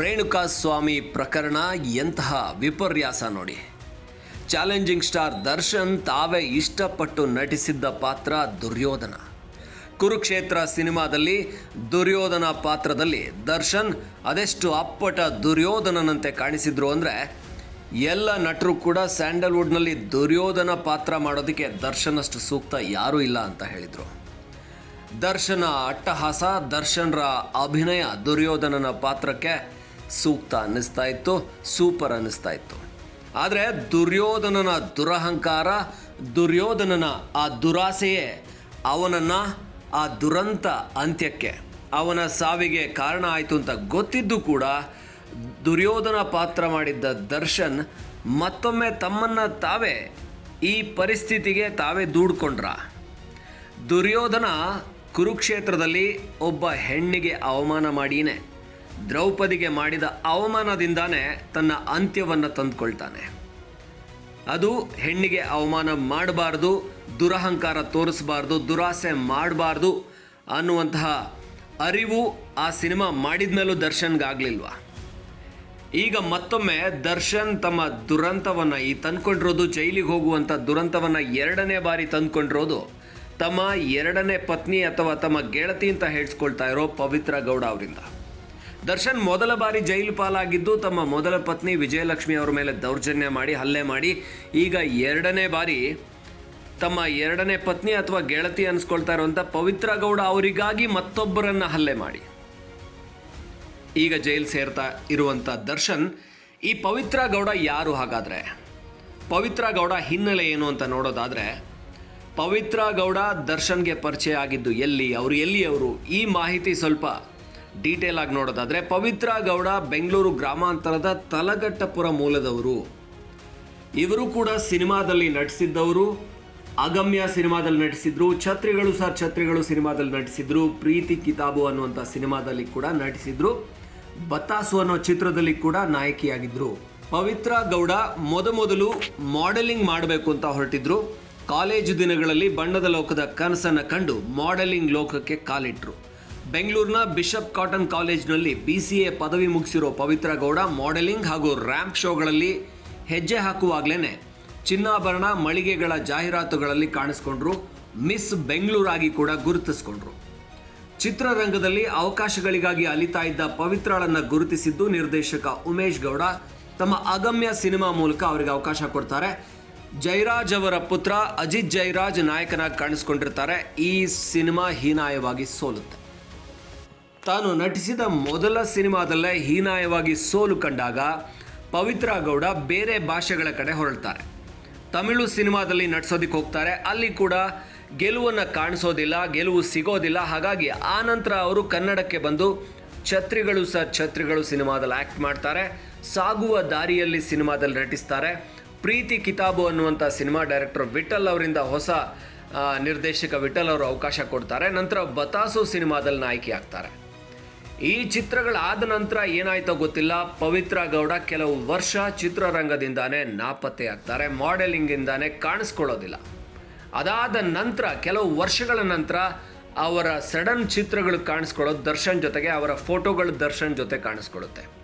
ರೇಣುಕಾ ಸ್ವಾಮಿ ಪ್ರಕರಣ ಎಂತಹ ವಿಪರ್ಯಾಸ ನೋಡಿ. ಚಾಲೆಂಜಿಂಗ್ ಸ್ಟಾರ್ ದರ್ಶನ್ ತಾವೇ ಇಷ್ಟಪಟ್ಟು ನಟಿಸಿದ್ದ ಪಾತ್ರ ದುರ್ಯೋಧನ. ಕುರುಕ್ಷೇತ್ರ ಸಿನಿಮಾದಲ್ಲಿ ದುರ್ಯೋಧನ ಪಾತ್ರದಲ್ಲಿ ದರ್ಶನ್ ಅದೆಷ್ಟು ಅಪ್ಪಟ ದುರ್ಯೋಧನನಂತೆ ಕಾಣಿಸಿದ್ರು ಅಂದರೆ, ಎಲ್ಲ ನಟರು ಕೂಡ ಸ್ಯಾಂಡಲ್ವುಡ್ನಲ್ಲಿ ದುರ್ಯೋಧನ ಪಾತ್ರ ಮಾಡೋದಕ್ಕೆ ದರ್ಶನಷ್ಟು ಸೂಕ್ತ ಯಾರೂ ಇಲ್ಲ ಅಂತ ಹೇಳಿದರು. ದರ್ಶನ ಅಟ್ಟಹಾಸ, ದರ್ಶನ್ರ ಅಭಿನಯ ದುರ್ಯೋಧನನ ಪಾತ್ರಕ್ಕೆ ಸೂಕ್ತ ಅನ್ನಿಸ್ತಾ ಇತ್ತು, ಸೂಪರ್ ಅನ್ನಿಸ್ತಾ ಇತ್ತು. ಆದರೆ ದುರ್ಯೋಧನನ ದುರಹಂಕಾರ, ದುರ್ಯೋಧನನ ಆ ದುರಾಸೆಯೇ ಅವನನ್ನು ಆ ದುರಂತ ಅಂತ್ಯಕ್ಕೆ, ಅವನ ಸಾವಿಗೆ ಕಾರಣ ಆಯಿತು ಅಂತ ಗೊತ್ತಿದ್ದು ಕೂಡ ದುರ್ಯೋಧನ ಪಾತ್ರ ಮಾಡಿದ್ದ ದರ್ಶನ್ ಮತ್ತೊಮ್ಮೆ ತಮ್ಮನ್ನು ತಾವೇ ಈ ಪರಿಸ್ಥಿತಿಗೆ ತಾವೇ ದೂಡ್ಕೊಂಡ್ರ. ದುರ್ಯೋಧನ ಕುರುಕ್ಷೇತ್ರದಲ್ಲಿ ಒಬ್ಬ ಹೆಣ್ಣಿಗೆ ಅವಮಾನ ಮಾಡಿಯೇ ದ್ರೌಪದಿಗೆ ಮಾಡಿದ ಅವಮಾನದಿಂದಾನೇ ತನ್ನ ಅಂತ್ಯವನ್ನು ತಂದುಕೊಳ್ತಾನೆ. ಅದು ಹೆಣ್ಣಿಗೆ ಅವಮಾನ ಮಾಡಬಾರ್ದು, ದುರಹಂಕಾರ ತೋರಿಸಬಾರ್ದು, ದುರಾಸೆ ಮಾಡಬಾರ್ದು ಅನ್ನುವಂತಹ ಅರಿವು ಆ ಸಿನಿಮಾ ಮಾಡಿದ ಮೇಲೂ ದರ್ಶನ್ಗಾಗಲಿಲ್ವ? ಈಗ ಮತ್ತೊಮ್ಮೆ ದರ್ಶನ್ ತಮ್ಮ ದುರಂತವನ್ನು ಈ ತಂದ್ಕೊಂಡಿರೋದು, ಜೈಲಿಗೆ ಹೋಗುವಂಥ ದುರಂತವನ್ನು ಎರಡನೇ ಬಾರಿ ತಂದ್ಕೊಂಡಿರೋದು ತಮ್ಮ ಎರಡನೇ ಪತ್ನಿ ಅಥವಾ ತಮ್ಮ ಗೆಳತಿ ಅಂತ ಹೇಳಿಸ್ಕೊಳ್ತಾ ಇರೋ ಪವಿತ್ರ ಗೌಡ ಅವರಿಂದ. ದರ್ಶನ್ ಮೊದಲ ಬಾರಿ ಜೈಲು ಪಾಲಾಗಿದ್ದು ತಮ್ಮ ಮೊದಲ ಪತ್ನಿ ವಿಜಯಲಕ್ಷ್ಮಿ ಅವರ ಮೇಲೆ ದೌರ್ಜನ್ಯ ಮಾಡಿ, ಹಲ್ಲೆ ಮಾಡಿ, ಈಗ ಎರಡನೇ ಬಾರಿ ತಮ್ಮ ಎರಡನೇ ಪತ್ನಿ ಅಥವಾ ಗೆಳತಿ ಅನ್ಸ್ಕೊಳ್ತಾ ಇರುವಂಥ ಪವಿತ್ರ ಗೌಡ ಅವರಿಗಾಗಿ ಮತ್ತೊಬ್ಬರನ್ನ ಹಲ್ಲೆ ಮಾಡಿ. ಈಗ ಜೈಲು ಸೇರ್ತಾ ಇರುವಂಥ ದರ್ಶನ್, ಈ ಪವಿತ್ರ ಗೌಡ ಯಾರು ಹಾಗಾದರೆ? ಪವಿತ್ರ ಗೌಡ ಹಿನ್ನೆಲೆ ಏನು ಅಂತ ನೋಡೋದಾದರೆ, ಪವಿತ್ರ ಗೌಡ ದರ್ಶನ್ಗೆ ಪರಿಚಯ ಆಗಿದ್ದು ಎಲ್ಲಿ, ಅವರು ಎಲ್ಲಿ ಅವರು ಈ ಮಾಹಿತಿ ಸ್ವಲ್ಪ ಡೀಟೇಲ್ ಆಗಿ ನೋಡೋದಾದರೆ ಪವಿತ್ರ ಗೌಡ ಬೆಂಗಳೂರು ಗ್ರಾಮಾಂತರದ ತಲಗಟ್ಟಪುರ ಮೂಲದವರು. ಇವರು ಕೂಡ ಸಿನಿಮಾದಲ್ಲಿ ನಟಿಸಿದ್ದವರು. ಅಗಮ್ಯ ಸಿನಿಮಾದಲ್ಲಿ ನಟಿಸಿದ್ರು. ಛತ್ರಿಗಳು ಸರ್, ಛತ್ರಿಗಳು ಸಿನಿಮಾದಲ್ಲಿ ನಟಿಸಿದ್ರು. ಪ್ರೀತಿ ಕಿತಾಬು ಅನ್ನುವಂಥ ಸಿನಿಮಾದಲ್ಲಿ ಕೂಡ ನಟಿಸಿದ್ರು. ಬತ್ತಾಸು ಅನ್ನೋ ಚಿತ್ರದಲ್ಲಿ ಕೂಡ ನಾಯಕಿಯಾಗಿದ್ದರು ಪವಿತ್ರ ಗೌಡ ಮೊದಮೊದಲು ಮಾಡೆಲಿಂಗ್ ಮಾಡಬೇಕು ಅಂತ ಹೊರಟಿದ್ರು. ಕಾಲೇಜು ದಿನಗಳಲ್ಲಿ ಬಣ್ಣದ ಲೋಕದ ಕನಸನ್ನು ಕಂಡು ಮಾಡೆಲಿಂಗ್ ಲೋಕಕ್ಕೆ ಕಾಲಿಟ್ರು. ಬೆಂಗಳೂರಿನ ಬಿಷಪ್ ಕಾಟನ್ ಕಾಲೇಜ್ನಲ್ಲಿ ಬಿ ಸಿ ಎ ಪದವಿ ಮುಗಿಸಿರೋ ಪವಿತ್ರ ಗೌಡ ಮಾಡೆಲಿಂಗ್ ಹಾಗೂ ರ್ಯಾಂಪ್ ಶೋಗಳಲ್ಲಿ ಹೆಜ್ಜೆ ಹಾಕುವಾಗಲೇ ಚಿನ್ನಾಭರಣ, ಮಳಿಗೆಗಳ ಜಾಹೀರಾತುಗಳಲ್ಲಿ ಕಾಣಿಸ್ಕೊಂಡ್ರು, ಮಿಸ್ ಬೆಂಗಳೂರಾಗಿ ಕೂಡ ಗುರುತಿಸ್ಕೊಂಡ್ರು. ಚಿತ್ರರಂಗದಲ್ಲಿ ಅವಕಾಶಗಳಿಗಾಗಿ ಅಲಿತಾ ಇದ್ದ ಪವಿತ್ರಳನ್ನ ಗುರುತಿಸಿದ್ದು ನಿರ್ದೇಶಕ ಉಮೇಶ್ ಗೌಡ. ತಮ್ಮ ಅಗಮ್ಯ ಸಿನಿಮಾ ಮೂಲಕ ಅವರಿಗೆ ಅವಕಾಶ ಕೊಡ್ತಾರೆ. ಜೈರಾಜ್ ಅವರ ಪುತ್ರ ಅಜಿತ್ ಜೈರಾಜ್ ನಾಯಕನಾಗಿ ಕಾಣಿಸ್ಕೊಂಡಿರ್ತಾರೆ. ಈ ಸಿನಿಮಾ ಹೀನಾಯವಾಗಿ ಸೋಲುತ್ತೆ. ತಾನು ನಟಿಸಿದ ಮೊದಲ ಸಿನಿಮಾದಲ್ಲೇ ಹೀನಾಯವಾಗಿ ಸೋಲು ಕಂಡಾಗ ಪವಿತ್ರ ಗೌಡ ಬೇರೆ ಭಾಷೆಗಳ ಕಡೆ ಹೊರಳ್ತಾರೆ. ತಮಿಳು ಸಿನಿಮಾದಲ್ಲಿ ನಟಿಸೋದಕ್ಕೆ ಹೋಗ್ತಾರೆ. ಅಲ್ಲಿ ಕೂಡ ಗೆಲುವನ್ನು ಕಾಣಿಸೋದಿಲ್ಲ, ಗೆಲುವು ಸಿಗೋದಿಲ್ಲ. ಹಾಗಾಗಿ ಆ ನಂತರ ಅವರು ಕನ್ನಡಕ್ಕೆ ಬಂದು ಛತ್ರಿಗಳು ಸಹ ಛತ್ರಿಗಳು ಸಿನಿಮಾದಲ್ಲಿ ಆ್ಯಕ್ಟ್ ಮಾಡ್ತಾರೆ. ಸಾಗುವ ದಾರಿಯಲ್ಲಿ ಸಿನಿಮಾದಲ್ಲಿ ನಟಿಸ್ತಾರೆ. ಪ್ರೀತಿ ಕಿತಾಬು ಅನ್ನುವಂಥ ಸಿನಿಮಾ ಡೈರೆಕ್ಟರ್ ವಿಠಲ್ ಅವರಿಂದ ಹೊಸ ನಿರ್ದೇಶಕ ವಿಠಲ್ ಅವರು ಅವಕಾಶ ಕೊಡ್ತಾರೆ. ನಂತರ ಬತಾಸು ಸಿನಿಮಾದಲ್ಲಿ ನಾಯಕಿ ಆಗ್ತಾರೆ ಈ ಚಿತ್ರಗಳಾದ ನಂತರ ಏನಾಯ್ತೋ ಗೊತ್ತಿಲ್ಲ. ಪವಿತ್ರ ಗೌಡ ಕೆಲವು ವರ್ಷ ಚಿತ್ರರಂಗದಿಂದಾನೇ ನಾಪತ್ತೆ ಆಗ್ತಾರೆ. ಮಾಡೆಲಿಂಗಿಂದಾನೇ ಕಾಣಿಸ್ಕೊಳ್ಳೋದಿಲ್ಲ. ಅದಾದ ನಂತರ, ಕೆಲವು ವರ್ಷಗಳ ನಂತರ ಅವರ ಸಡನ್ ಚಿತ್ರಗಳು ಕಾಣಿಸ್ಕೊಳ್ಳೋದು, ದರ್ಶನ್ ಜೊತೆಗೆ ಅವರ ಫೋಟೋಗಳು ದರ್ಶನ್ ಜೊತೆ ಕಾಣಿಸ್ಕೊಳ್ಳುತ್ತೆ.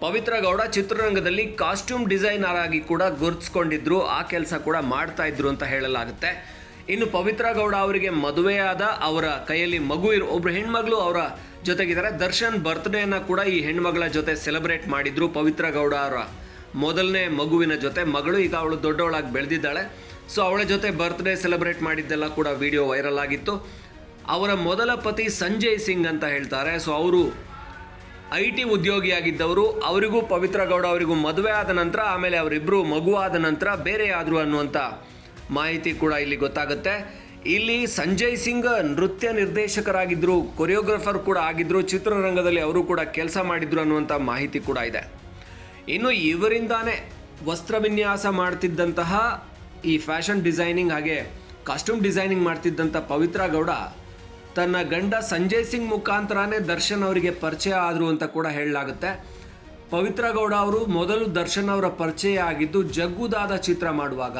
ಪವಿತ್ರ ಗೌಡ ಚಿತ್ರರಂಗದಲ್ಲಿ ಕಾಸ್ಟ್ಯೂಮ್ ಡಿಸೈನರ್ ಆಗಿ ಕೂಡ ಗುರುತಿಸ್ಕೊಂಡಿದ್ರು. ಆ ಕೆಲಸ ಕೂಡ ಮಾಡ್ತಾ ಇದ್ರು ಅಂತ ಹೇಳಲಾಗುತ್ತೆ. ಇನ್ನು ಪವಿತ್ರ ಗೌಡ ಅವರಿಗೆ ಮದುವೆಯಾದ ಅವರ ಕೈಯಲ್ಲಿ ಮಗು ಇರೋ ಒಬ್ರು ಹೆಣ್ಮಗಳು ಅವರ ಜೊತೆಗಿದ್ದಾರೆ. ದರ್ಶನ್ ಬರ್ತ್ಡೇನ ಕೂಡ ಈ ಹೆಣ್ಮಗಳ ಜೊತೆ ಸೆಲೆಬ್ರೇಟ್ ಮಾಡಿದ್ರು ಪವಿತ್ರ ಗೌಡ ಅವರ ಮೊದಲನೇ ಮಗುವಿನ ಜೊತೆ. ಮಗಳು ಈಗ ಅವಳು ದೊಡ್ಡವಳಾಗಿ ಬೆಳೆದಿದ್ದಾಳೆ. ಸೊ ಅವಳ ಜೊತೆ ಬರ್ತ್ಡೇ ಸೆಲೆಬ್ರೇಟ್ ಮಾಡಿದ್ದೆಲ್ಲ ಕೂಡ ವಿಡಿಯೋ ವೈರಲ್ ಆಗಿತ್ತು. ಅವರ ಮೊದಲ ಪತಿ ಸಂಜಯ್ ಸಿಂಗ್ ಅಂತ ಹೇಳ್ತಾರೆ. ಸೊ ಅವರು ಐ ಟಿ ಉದ್ಯೋಗಿಯಾಗಿದ್ದವರು. ಅವರಿಗೂ ಪವಿತ್ರ ಗೌಡ ಅವರಿಗೂ ಮದುವೆ ಆದ ನಂತರ, ಆಮೇಲೆ ಅವರಿಬ್ಬರು ಮಗುವಾದ ನಂತರ ಬೇರೆ ಆದರು ಅನ್ನುವಂಥ ಮಾಹಿತಿ ಕೂಡ ಇಲ್ಲಿ ಗೊತ್ತಾಗುತ್ತೆ. ಇಲ್ಲಿ ಸಂಜಯ್ ಸಿಂಗ್ ನೃತ್ಯ ನಿರ್ದೇಶಕರಾಗಿದ್ದರು ಕೊರಿಯೋಗ್ರಾಫರ್ ಕೂಡ ಆಗಿದ್ದರು ಚಿತ್ರರಂಗದಲ್ಲಿ ಅವರು ಕೂಡ ಕೆಲಸ ಮಾಡಿದ್ರು ಅನ್ನುವಂಥ ಮಾಹಿತಿ ಕೂಡ ಇದೆ. ಇನ್ನು ಇವರಿಂದಾನೇ ವಸ್ತ್ರ ವಿನ್ಯಾಸ ಮಾಡ್ತಿದ್ದಂತಹ ಈ ಫ್ಯಾಷನ್ ಡಿಸೈನಿಂಗ್ ಹಾಗೆ ಕಾಸ್ಟ್ಯೂಮ್ ಡಿಸೈನಿಂಗ್ ಮಾಡ್ತಿದ್ದಂಥ ಪವಿತ್ರ ಗೌಡ, ತನ್ನ ಗಂಡ ಸಂಜಯ್ ಸಿಂಗ್ ಮುಖಾಂತರನೇ ದರ್ಶನ್ ಅವರಿಗೆ ಪರಿಚಯ ಆದರು ಅಂತ ಕೂಡ ಹೇಳಲಾಗುತ್ತೆ. ಪವಿತ್ರ ಗೌಡ ಅವರು ಮೊದಲು ದರ್ಶನ್ ಅವರ ಪರಿಚಯ ಆಗಿದ್ದು ಜಗ್ಗುದಾದ ಚಿತ್ರ ಮಾಡುವಾಗ.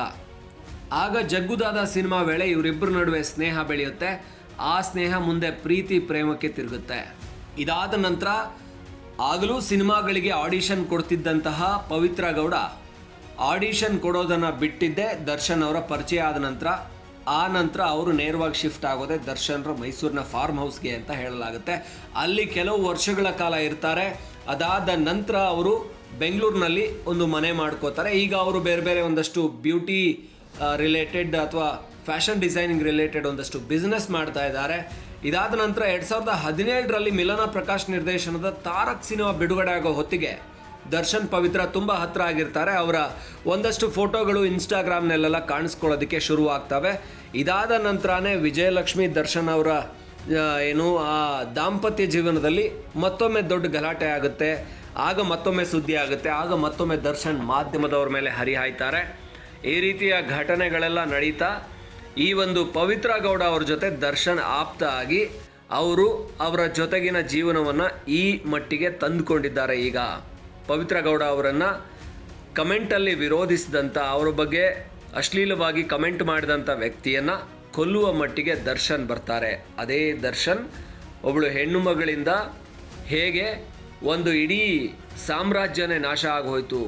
ಆಗ ಜಗ್ಗುದಾದ ಸಿನಿಮಾ ವೇಳೆ ಇವರಿಬ್ಬರ ನಡುವೆ ಸ್ನೇಹ ಬೆಳೆಯುತ್ತೆ. ಆ ಸ್ನೇಹ ಮುಂದೆ ಪ್ರೀತಿ ಪ್ರೇಮಕ್ಕೆ ತಿರುಗುತ್ತೆ. ಇದಾದ ನಂತರ ಆಗಲೂ ಸಿನಿಮಾಗಳಿಗೆ ಆಡಿಷನ್ ಕೊಡ್ತಿದ್ದಂತಹ ಪವಿತ್ರ ಗೌಡ ಆಡಿಷನ್ ಕೊಡೋದನ್ನು ಬಿಟ್ಟಿದ್ದೆ ದರ್ಶನ್ ಅವರ ಪರಿಚಯ ಆದ ನಂತರ, ಆ ನಂತರ ಅವರು ನೇರವಾಗಿ ಶಿಫ್ಟ್ ಆಗೋದೆ ದರ್ಶನ್ರ ಮೈಸೂರಿನ ಫಾರ್ಮ್ ಹೌಸ್ಗೆ ಅಂತ ಹೇಳಲಾಗುತ್ತೆ. ಅಲ್ಲಿ ಕೆಲವು ವರ್ಷಗಳ ಕಾಲ ಇರ್ತಾರೆ. ಅದಾದ ನಂತರ ಅವರು ಬೆಂಗಳೂರಿನಲ್ಲಿ ಒಂದು ಮನೆ ಮಾಡ್ಕೋತಾರೆ. ಈಗ ಅವರು ಬೇರೆ ಬೇರೆ ಒಂದಷ್ಟು ಬ್ಯೂಟಿ ರಿಲೇಟೆಡ್ ಅಥವಾ ಫ್ಯಾಷನ್ ಡಿಸೈನಿಂಗ್ ರಿಲೇಟೆಡ್ ಒಂದಷ್ಟು ಬಿಸ್ನೆಸ್ ಮಾಡ್ತಾ ಇದ್ದಾರೆ. ಇದಾದ ನಂತರ ಎರಡು ಸಾವಿರದ ಹದಿನೇಳರಲ್ಲಿ ಮಿಲನ ಪ್ರಕಾಶ್ ನಿರ್ದೇಶನದ ತಾರಕ್ ಸಿನಿಮಾ ಬಿಡುಗಡೆ ಆಗೋ ಹೊತ್ತಿಗೆ ದರ್ಶನ್ ಪವಿತ್ರ ತುಂಬ ಹತ್ರ ಆಗಿರ್ತಾರೆ. ಅವರ ಒಂದಷ್ಟು ಫೋಟೋಗಳು ಇನ್ಸ್ಟಾಗ್ರಾಮ್ನಲ್ಲೆಲ್ಲ ಕಾಣಿಸ್ಕೊಳ್ಳೋದಕ್ಕೆ ಶುರು ಆಗ್ತವೆ ಇದಾದ ನಂತರನೇ ವಿಜಯಲಕ್ಷ್ಮಿ ದರ್ಶನ್ ಅವರ ಏನು, ಆ ದಾಂಪತ್ಯ ಜೀವನದಲ್ಲಿ ಮತ್ತೊಮ್ಮೆ ದೊಡ್ಡ ಗಲಾಟೆ ಆಗುತ್ತೆ. ಆಗ ಮತ್ತೊಮ್ಮೆ ಸುದ್ದಿ ಆಗುತ್ತೆ. ಆಗ ಮತ್ತೊಮ್ಮೆ ದರ್ಶನ್ ಮಾಧ್ಯಮದವ್ರ ಮೇಲೆ ಹರಿಹಾಯ್ತಾರೆ. ಈ ರೀತಿಯ ಘಟನೆಗಳೆಲ್ಲ ನಡೀತಾ, ಈ ಒಂದು ಪವಿತ್ರ ಗೌಡ ಅವ್ರ ಜೊತೆ ದರ್ಶನ್ ಆಪ್ತ ಆಗಿ ಅವರು ಅವರ ಜೊತೆಗಿನ ಜೀವನವನ್ನು ಈ ಮಟ್ಟಿಗೆ ತಂದುಕೊಂಡಿದ್ದಾರೆ. ಈಗ ಪವಿತ್ರ ಗೌಡ ಅವರನ್ನು ಕಮೆಂಟಲ್ಲಿ ವಿರೋಧಿಸಿದಂಥ ಅವರ ಬಗ್ಗೆ ಅಶ್ಲೀಲವಾಗಿ ಕಮೆಂಟ್ ಮಾಡಿದಂಥ ವ್ಯಕ್ತಿಯನ್ನು ಕೊಲ್ಲುವ ಮಟ್ಟಿಗೆ ದರ್ಶನ್ ಬರ್ತಾರೆ. ಅದೇ ದರ್ಶನ್ ಒಬ್ಬಳು ಹೆಣ್ಣು ಮಗಳಿಂದ ಹೇಗೆ ಒಂದು ಇಡೀ ಸಾಮ್ರಾಜ್ಯನೇ ನಾಶ ಆಗೋಯ್ತು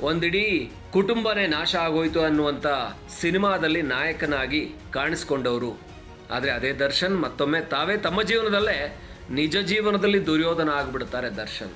ಒಂದಿಡೀ ಕುಟುಂಬನೇ ನಾಶ ಆಗೋಯ್ತು ಅನ್ನುವಂಥ ಸಿನಿಮಾದಲ್ಲಿ ನಾಯಕನಾಗಿ ಕಾಣಿಸ್ಕೊಂಡವರು. ಆದರೆ ಅದೇ ದರ್ಶನ್ ಮತ್ತೊಮ್ಮೆ ತಾವೇ ತಮ್ಮ ಜೀವನದಲ್ಲೇ ನಿಜ ಜೀವನದಲ್ಲಿ ದುರ್ಯೋಧನ ಆಗಿಬಿಡ್ತಾರೆ ದರ್ಶನ್.